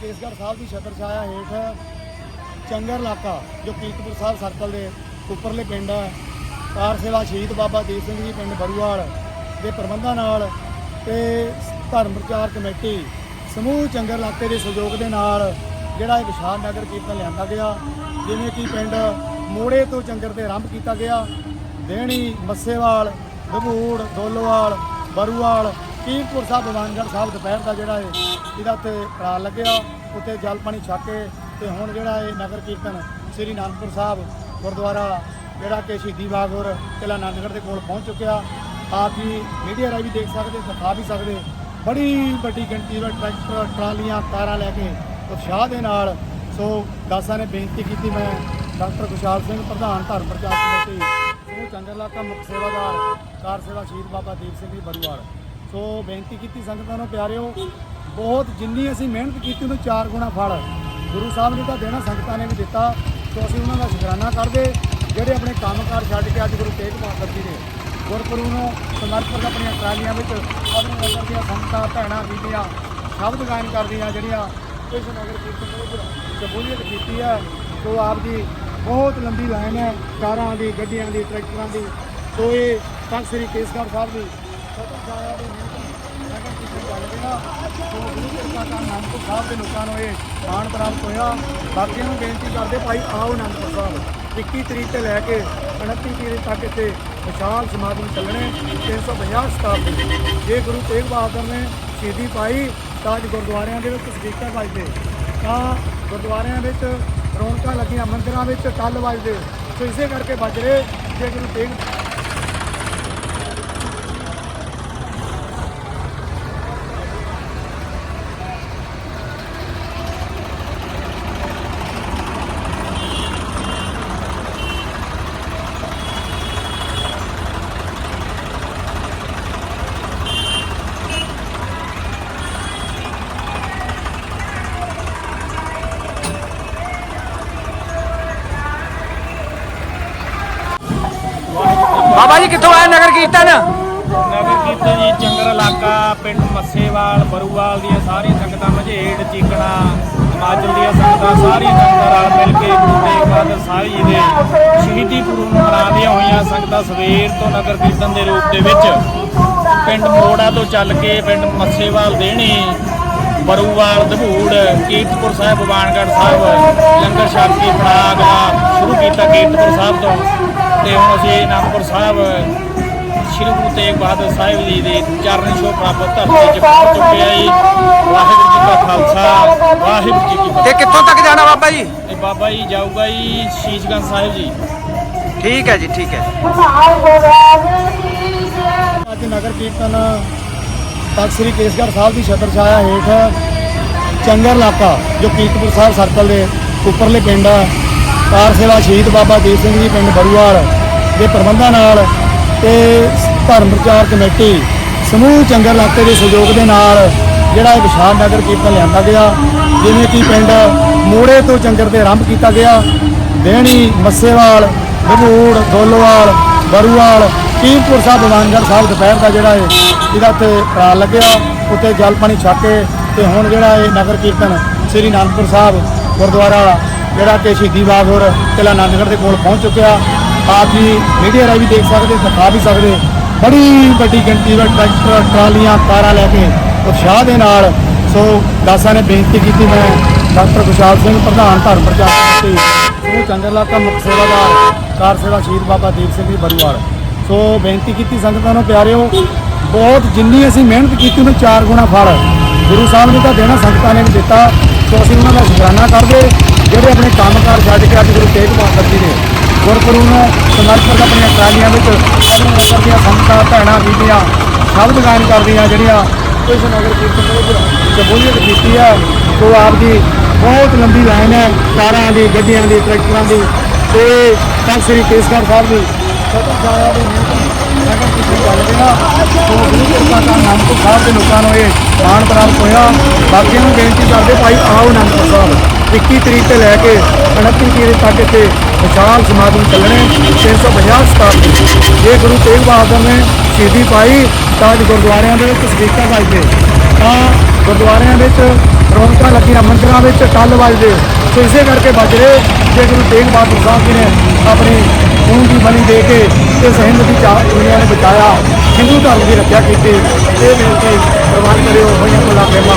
ਕੇਸਗੜ੍ਹ ਸਾਹਿਬ ਦੀ ਛਤਰ ਛਾਇਆ ਹੇਠ ਚੰਗਰ ਇਲਾਕਾ, ਜੋ ਕੀਰਤਪੁਰ ਸਾਹਿਬ ਸਰਕਲ ਦੇ ਉੱਪਰਲੇ ਪਿੰਡ ਹੈ। ਕਾਰ ਸੇਵਾ ਸ਼ਹੀਦ ਬਾਬਾ ਦੀਪ ਸਿੰਘ ਜੀ ਪਿੰਡ ਬਰੂਵਾਲ ਦੇ ਪ੍ਰਬੰਧਾਂ ਨਾਲ ਤੇ ਧਰਮ ਪ੍ਰਚਾਰ ਕਮੇਟੀ ਸਮੂਹ ਚੰਗਰ ਇਲਾਕੇ ਦੇ ਸਹਿਯੋਗ ਦੇ ਨਾਲ ਜਿਹੜਾ ਇਹ ਵਿਸ਼ਾਲ ਨਗਰ ਕੀਰਤਨ ਲਿਆਂਦਾ ਗਿਆ, ਜਿਵੇਂ ਕਿ ਪਿੰਡ ਮੋੜੇ ਤੋਂ ਚੰਗਰ ਤੇ ਆਰੰਭ ਕੀਤਾ ਗਿਆ। ਦੇਣੀ, ਮੱਸੇਵਾਲ ਦਬੂੜ ਦੋਲੋਵਾਲ ਬਰੂਵਾਲ ਕੀਰਤਪੁਰ ਸਾਹਿਬ ਭਵਾਨਗੜ੍ਹ ਸਾਹਿਬ ਦੁਪਹਿਰ ਦਾ ਜਿਹੜਾ ਹੈ ਇਹਦਾ ਤੇ ਕਰਾਰ ਲੱਗਿਆ, ਉੱਤੇ ਜਲ ਪਾਣੀ ਛੱਕ ਕੇ ਤੇ ਹੁਣ ਜਿਹੜਾ ਇਹ ਨਗਰ ਕੀਰਤਨ ਸ੍ਰੀ ਅਨੰਦਪੁਰ ਸਾਹਿਬ ਗੁਰਦੁਆਰਾ ਜਿਹੜਾ ਕਿ ਸ਼ਹੀਦੀ ਬਾਗ ਔਰ ਕਿਲਾ ਆਨੰਦਗੜ੍ਹ ਦੇ ਕੋਲ ਪਹੁੰਚ ਚੁੱਕਿਆ। ਆਪ ਹੀ ਮੀਡੀਆ ਰਾਹੀਂ ਵੀ ਦੇਖ ਸਕਦੇ, ਦਿਖਾ ਵੀ ਸਕਦੇ। ਬੜੀ ਵੱਡੀ ਗਿਣਤੀ ਵਿੱਚ ਟਰੈਕਟਰ, ਟਰਾਲੀਆਂ, ਕਾਰਾਂ ਲੈ ਕੇ ਉਤਸ਼ਾਹ ਦੇ ਨਾਲ ਸੋ ਦਾਸਾਂ ਨੇ ਬੇਨਤੀ ਕੀਤੀ ਮੈਂ ਡਾਕਟਰ ਖੁਸ਼ਹਾਲ ਸਿੰਘ, ਪ੍ਰਧਾਨ ਧਰਮ ਪ੍ਰਚਾਰ ਕਮੇਟੀ ਸਮੂਹ ਚੰਦਰ ਇਲਾਕਾ ਮੁੱਖ ਸੇਵਾਦਾਰ, ਕਾਰ ਸੇਵਾ ਸ਼ਹੀਦ ਬਾਬਾ ਦੀਪ ਸਿੰਘ ਜੀ, ਬਰੂਵਾਲ। ਸੋ ਬੇਨਤੀ ਕੀਤੀ ਸੰਗਤਾਂ ਨੂੰ, ਪਿਆਰਿਓ, ਬਹੁਤ ਜਿੰਨੀ ਅਸੀਂ ਮਿਹਨਤ ਕੀਤੀ ਉਹਨੂੰ ਚਾਰ ਗੁਣਾ ਫਲ ਗੁਰੂ ਸਾਹਿਬ ਨੇ ਤਾਂ ਦੇਣਾ, ਸੰਗਤਾਂ ਨੇ ਵੀ ਦਿੱਤਾ। ਸੋ ਅਸੀਂ ਉਹਨਾਂ ਦਾ ਸ਼ੁਕਰਾਨਾ ਕਰਦੇ, ਜਿਹੜੇ ਆਪਣੇ ਕੰਮਕਾਰ ਛੱਡ ਕੇ ਅੱਜ ਗੁਰੂ ਤੇਗ ਬਹਾਦਰ ਜੀ ਦੇ ਗੁਰਪੁਰੂ ਨੂੰ ਸਮਰਪਿਤ ਆਪਣੀਆਂ ਟਰਾਲੀਆਂ ਵਿੱਚ ਆਪਣੇ ਨਗਰ ਦੀਆਂ ਸੰਗਤਾਂ, ਭੈਣਾਂ, ਬੀਬੀਆਂ ਸ਼ਬਦ ਗਾਇਨ ਕਰਦੀਆਂ ਜਿਹੜੀਆਂ ਇਸ ਨਗਰ ਕੀਰਤਨ ਵਿੱਚ ਸ਼ਮੂਲੀਅਤ ਕੀਤੀ ਹੈ। ਸੋ ਆਪ ਦੀ ਬਹੁਤ ਲੰਬੀ ਲਾਈਨ ਹੈ, ਕਾਰਾਂ ਦੀ, ਗੱਡੀਆਂ ਦੀ, ਟਰੈਕਟਰਾਂ ਦੀ। ਸੋ ਇਹ ਤਖਤ ਸ੍ਰੀ ਕੇਸਗੜ੍ਹ ਸਾਹਿਬ ਦੀ ਸਤਿ ਛਾਇਆ ਦੇ ਨਗਰ ਕੀਰਤਨ ਚੱਲ ਰਿਹਾ ਸੋ ਗੁਰੂ ਕਿਰਪਾ ਦਾ ਨਾਨਕ ਸਾਹਿਬ ਦੇ ਲੋਕਾਂ ਨੂੰ ਇਹ ਮਾਣ ਪ੍ਰਾਪਤ ਹੋਇਆ ਬਾਕੀ ਨੂੰ ਬੇਨਤੀ ਕਰਦੇ ਭਾਈ ਆਓ ਅਨੰਦਪੁਰ ਸਾਹਿਬ 21 ਤਰੀਕ ਤੋਂ ਲੈ ਕੇ 29 ਤਰੀਕ ਤੱਕ ਇੱਥੇ ਵਿਸ਼ਾਲ ਸਮਾਗਮ ਚੱਲਣੇ 350 ਸ਼ਤਾਬਦੀ ਜੇ ਗੁਰੂ ਤੇਗ ਬਹਾਦਰ ਨੇ ਸ਼ਹੀਦੀ ਪਾਈ ਤਾਂ ਅੱਜ ਗੁਰਦੁਆਰਿਆਂ ਦੇ ਵਿੱਚ ਸਪੀਕਰ ਵੱਜਦੇ ਤਾਂ ਗੁਰਦੁਆਰਿਆਂ ਵਿੱਚ ਰੌਣਕਾਂ ਲੱਗੀਆਂ ਮੰਦਿਰਾਂ ਵਿੱਚ ਟੱਲ ਵੱਜਦੇ ਸੋ ਇਸੇ ਕਰਕੇ ਵੱਜ ਰਹੇ ਜੇ ਗੁਰੂ ਤੇਗ ਬਾਬਾ ਕਿੱਥੋਂ ਆਏ ਨਗਰ ਕੀਰਤਨ? ਨਗਰ ਕੀਰਤਨ ਜੀ, ਚੰਗਰ ਇਲਾਕਾ, ਪਿੰਡ ਮੱਸੇਵਾਲ, ਬਰੂਵਾਲ ਦੀਆਂ ਸਾਰੀਆਂ ਸੰਗਤਾਂ, ਮਝੇੜ, ਚੀਕਣਾ, ਹਿਮਾਚਲ ਦੀਆਂ ਸੰਗਤਾਂ, ਸਾਰੀਆਂ ਸੰਗਤਾਂ ਨਾਲ ਮਿਲ ਕੇ ਗੁਰੂ ਤੇਗ ਬਹਾਦਰ ਸਾਹਿਬ ਜੀ ਦੇ ਸ਼ਹੀਦੀ ਪੁਰਬ ਨੂੰ ਮਨਾਉਂਦੀਆਂ ਹੋਈਆਂ ਸੰਗਤਾਂ ਸਵੇਰ ਤੋਂ ਨਗਰ ਕੀਰਤਨ ਦੇ ਰੂਪ ਦੇ ਵਿੱਚ। ਪਿੰਡ ਮੋੜਾ ਤੋਂ ਚੱਲ ਕੇ ਪਿੰਡ ਮੱਸੇਵਾਲ ਦੇਣੀ, ਬਰੂਵਾਲ ਦਭੂੜ ਕੀਰਤਪੁਰ ਸਾਹਿਬ ਭਵਾਨਗੜ੍ਹ ਸਾਹਿਬ, ਲੰਗਰ ਛਕ ਕੇ ਫੜਾ ਸ਼ੁਰੂ ਕੀਤਾ ਕੀਰਤਪੁਰ ਸਾਹਿਬ ਤੋਂ। ਤੇ ਹੁਣ ਅਸੀਂ ਅਨੰਦਪੁਰ ਸਾਹਿਬ ਸ਼੍ਰੀ ਗੁਰੂ ਤੇਗ ਬਹਾਦਰ ਸਾਹਿਬ ਜੀ ਦੇ ਚਰਨ ਛੋਹ ਪ੍ਰਾਪਤ ਧਰਤੀ 'ਚ ਪਹੁੰਚ ਚੁੱਕੇ ਆ ਜੀ ਵਾਹਿਗੁਰੂ ਜੀ ਕਾ ਖਾਲਸਾ ਵਾਹਿਗੁਰੂ ਜੀ ਕੀ ਤੇ ਫਤਿਹ ਕਿੱਥੋਂ ਤੱਕ ਜਾਣਾ ਬਾਬਾ ਜੀ? ਤੇ ਬਾਬਾ ਜੀ ਜਾਊਗਾ ਜੀ ਸ਼ੀਸ਼ਗੰਜ ਸਾਹਿਬ ਜੀ। ਠੀਕ ਹੈ ਜੀ ਠੀਕ ਹੈ। ਅੱਜ ਨਗਰ ਕੀਰਤਨ ਤਖਤ ਸ੍ਰੀ ਕੇਸਗੜ੍ਹ ਸਾਹਿਬ ਦੀ ਛਤਰ ਛਾਇਆ ਹੇਠ ਚੰਗਰ ਇਲਾਕਾ ਜੋ ਕੀਰਤਪੁਰ ਸਾਹਿਬ ਸਰਕਲ ਦੇ ਉੱਪਰਲੇ ਪਿੰਡ ਹੈ ਕਾਰ ਸੇਵਾ ਸ਼ਹੀਦ ਬਾਬਾ ਦੀਪ ਸਿੰਘ ਜੀ ਪਿੰਡ ਬਰੂਵਾਲ ਦੇ ਪ੍ਰਬੰਧਾਂ ਨਾਲ ਤੇ ਧਰਮ ਪ੍ਰਚਾਰ ਕਮੇਟੀ ਸਮੂਹ ਚੰਗਰ ਲਾਤੇ ਦੇ ਸਹਿਯੋਗ ਦੇ ਨਾਲ ਜਿਹੜਾ ਇਹ ਵਿਸ਼ਾਲ ਨਗਰ ਕੀਰਤਨ ਲਿਆਂਦਾ ਗਿਆ, ਜਿਵੇਂ ਕਿ ਪਿੰਡ ਮੋੜੇ ਤੋਂ ਚੰਗਰ ਤੇ ਆਰੰਭ ਕੀਤਾ ਗਿਆ, ਦੇਣੀ, ਮੱਸੇਵਾਲ ਦਬੂੜ ਦੋਲੋਵਾਲ ਬਰੂਵਾਲ ਕੀਰਪੁਰ ਸਾਹਿਬ ਭਵਾਨਗੜ੍ਹ ਸਾਹਿਬ ਦੁਪਹਿਰ ਦਾ ਜਿਹੜਾ ਹੈ ਇਹਦਾ ਤੇ ਕਰਾਰ ਲੱਗਿਆ, ਉੱਤੇ ਜਲ ਪਾਣੀ ਛੱਕ ਕੇ ਤੇ ਹੁਣ ਜਿਹੜਾ ਇਹ ਨਗਰ ਕੀਰਤਨ ਸ੍ਰੀ ਅਨੰਦਪੁਰ ਸਾਹਿਬ ਗੁਰਦੁਆਰਾ ਜਿਹੜਾ ਕਿ ਸ਼ਹੀਦੀ ਬਾਗ ਹੋਰ ਕਿਲਾ ਆਨੰਦਗੜ੍ਹ ਦੇ ਕੋਲ ਪਹੁੰਚ ਚੁੱਕਿਆ। ਆਪ ਜੀ ਮੀਡੀਆ ਰਾਹੀਂ ਵੀ ਦੇਖ ਸਕਦੇ, ਦਿਖਾ ਵੀ ਸਕਦੇ। ਬੜੀ ਵੱਡੀ ਗਿਣਤੀ ਵਿੱਚ ਟਰੈਕਟਰ, ਟਰਾਲੀਆਂ, ਕਾਰਾਂ ਲੈ ਕੇ ਉਤਸ਼ਾਹ ਦੇ ਨਾਲ। ਸੋ ਦਾਸਾਂ ਨੇ ਬੇਨਤੀ ਕੀਤੀ ਮੈਂ ਡਾਕਟਰ ਖੁਸ਼ਹਾਲ ਸਿੰਘ, ਪ੍ਰਧਾਨ ਧਰਮ ਪ੍ਰਚਾਰ ਕਮੇਟੀ ਸਮੂਹ ਚੰਦਰ ਦਾ ਮੁੱਖ ਸੇਵਾਦਾਰ, ਕਾਰ ਸੇਵਾ ਸ਼ਹੀਦ ਬਾਬਾ ਦੀਪ ਸਿੰਘ ਜੀ ਬਰੂਵਾਲ। ਸੋ ਬੇਨਤੀ ਕੀਤੀ ਸੰਗਤਾਂ ਨੂੰ, ਪਿਆਰਿਓ, ਬਹੁਤ ਜਿੰਨੀ ਅਸੀਂ ਮਿਹਨਤ ਕੀਤੀ, ਉਹਨੂੰ ਚਾਰ ਗੁਣਾ ਫਲ। ਗੁਰੂ ਸਾਹਿਬ ਨੇ ਤਾਂ ਦੇਣਾ, ਸੰਗਤਾਂ ਨੇ ਵੀ ਦਿੱਤਾ। ਸੋ ਅਸੀਂ ਉਹਨਾਂ ਦਾ ਸ਼ੁਕਰਾਨਾ ਕਰਦੇ। ਜਿਹੜੇ ਆਪਣੇ ਕੰਮਕਾਰ ਛੱਡ ਕੇ ਅੱਜ ਗੁਰੂ ਤੇਗ ਬਹਾਦਰ ਜੀ ਦੇ ਗੁਰਪੁਰੂ ਨੂੰ ਸਮਰਪਿਤ ਆਪਣੀਆਂ ਟਰਾਲੀਆਂ ਵਿੱਚ ਆਪਣੇ ਨਗਰ ਦੀਆਂ, ਸੰਗਤਾਂ, ਭੈਣਾਂ, ਬੀਬੀਆਂ, ਸਭ ਦੁਕਾਨ ਕਰਦੀਆਂ ਜਿਹੜੀਆਂ ਇਸ ਨਗਰ ਕੀਰਤਨ ਦੇ ਵਿੱਚ ਸ਼ਮੂਲੀਅਤ ਕੀਤੀ ਹੈ। ਸੋ ਆਪ ਦੀ ਬਹੁਤ ਲੰਬੀ ਲਾਈਨ ਹੈ, ਕਾਰਾਂ ਦੀ, ਗੱਡੀਆਂ ਦੀ, ਟਰੈਕਟਰਾਂ ਦੀ। ਤੇ ਤਖਤ ਸ੍ਰੀ ਕੇਸਗੜ੍ਹ ਸਾਹਿਬ ਦੀ ਸਤਿ ਛਾਇਆ ਦੇ ਨਗਰ ਕੀਰਤਨ ਚੱਲ ਰਿਹਾ ਸੋ ਗੁਰੂ ਕਿਰਪਾ ਦਾ ਨਾਨਕ ਸਾਹਿਬ ਦੇ ਲੋਕਾਂ ਨੂੰ ਇਹ ਮਾਣ ਪ੍ਰਾਪਤ ਹੋਇਆ। ਬਾਕੀਆਂ ਨੂੰ ਬੇਨਤੀ ਕਰਦੇ ਭਾਈ ਆਓ ਅਨੰਦਪੁਰ ਸਾਹਿਬ। 21 ਤਰੀਕ ਤੋਂ ਲੈ ਕੇ 29 ਤਰੀਕ ਤੱਕ ਇੱਥੇ ਵਿਸ਼ਾਲ ਸਮਾਗਮ ਚੱਲਣੇ 350 ਸ਼ਤਾਬਦੀ ਜੇ ਗੁਰੂ ਤੇਗ ਬਹਾਦਰ ਨੇ ਸ਼ਹੀਦੀ ਪਾਈ ਤਾਂ ਅੱਜ ਗੁਰਦੁਆਰਿਆਂ ਦੇ ਵਿੱਚ ਸਪੀਕਰ ਵੱਜਦੇ ਤਾਂ ਗੁਰਦੁਆਰਿਆਂ ਵਿੱਚ ਰੌਣਕਾਂ ਲੱਗੀਆਂ, ਮੰਦਰਾਂ ਵਿੱਚ ਟੱਲ ਵੱਜਦੇ। ਸੋ ਇਸੇ ਕਰਕੇ ਬਚ ਰਹੇ ਜੇ ਗੁਰੂ ਤੇਗ ਬਹਾਦਰ ਸਾਹਿਬ ਜੀ ਨੇ ਆਪਣੀ ਖੂਨ ਦੀ ਬਲੀ ਦੇ ਕੇ ਇਸ ਹਿੰਦ ਦੀ ਚਾ ਦੁਨੀਆ ਨੇ ਬਚਾਇਆ, ਹਿੰਦੂ ਧਰਮ ਦੀ ਰੱਖਿਆ ਕੀਤੀ। ਇਹ ਬੇਨਤੀ ਪ੍ਰਵਾਨ ਕਰਿਓ, ਹੋਈਆਂ ਕੋਲਾ ਫੇਮਾ